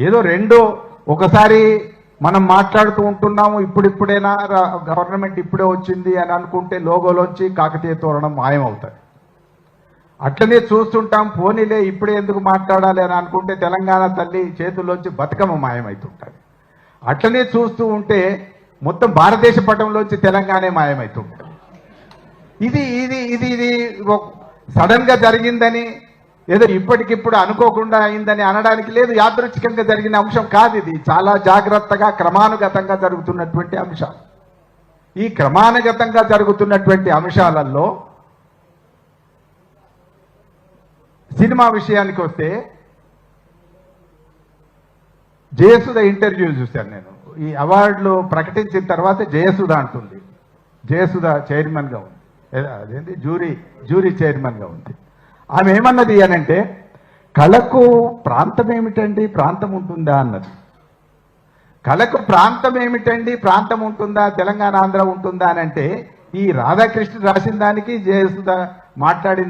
ఏదో రెండో ఒకసారి మనం మాట్లాడుతూ ఉంటున్నాము ఇప్పుడిప్పుడైనా గవర్నమెంట్ ఇప్పుడే వచ్చింది అని అనుకుంటే లోగోలోంచి కాకతీయ తోరణం మాయమవుతుంది అట్లనే చూస్తుంటాం పోనీలే ఇప్పుడే ఎందుకు మాట్లాడాలి అని అనుకుంటే తెలంగాణ తల్లి చేతుల్లోంచి బతుకమ్మ మాయమవుతుంటుంది అట్లనే చూస్తూ ఉంటే మొత్తం భారతదేశ పటంలోంచి తెలంగాణ మాయమవుతుంటుంది ఇది ఇది ఇది ఇది సడన్గా జరిగిందని ఏదో ఇప్పటికిప్పుడు అనుకోకుండా అయిందని అనడానికి లేదు యాదృచ్ఛికంగా జరిగిన అంశం కాదు ఇది. చాలా జాగ్రత్తగా క్రమానుగతంగా జరుగుతున్నటువంటి అంశం. ఈ క్రమానుగతంగా జరుగుతున్నటువంటి అంశాలలో సినిమా విషయానికి వస్తే జయసుధ ఇంటర్వ్యూ చూశాను నేను. ఈ అవార్డులు ప్రకటించిన తర్వాత జయసుధ అంటుంది. జయసుధ చైర్మన్గా ఉంది. అదేంటి? జూరీ జూరీ చైర్మన్గా ఉంది. ఆమె ఏమన్నది అనంటే కళకు ప్రాంతం ఏమిటండి ప్రాంతం ఉంటుందా అన్నది. కళకు ప్రాంతం ఏమిటండి ప్రాంతం ఉంటుందా తెలంగాణ ఆంధ్ర ఉంటుందా అని అంటే ఈ రాధాకృష్ణ రాసిన దానికి జయసుధ మాట్లాడిన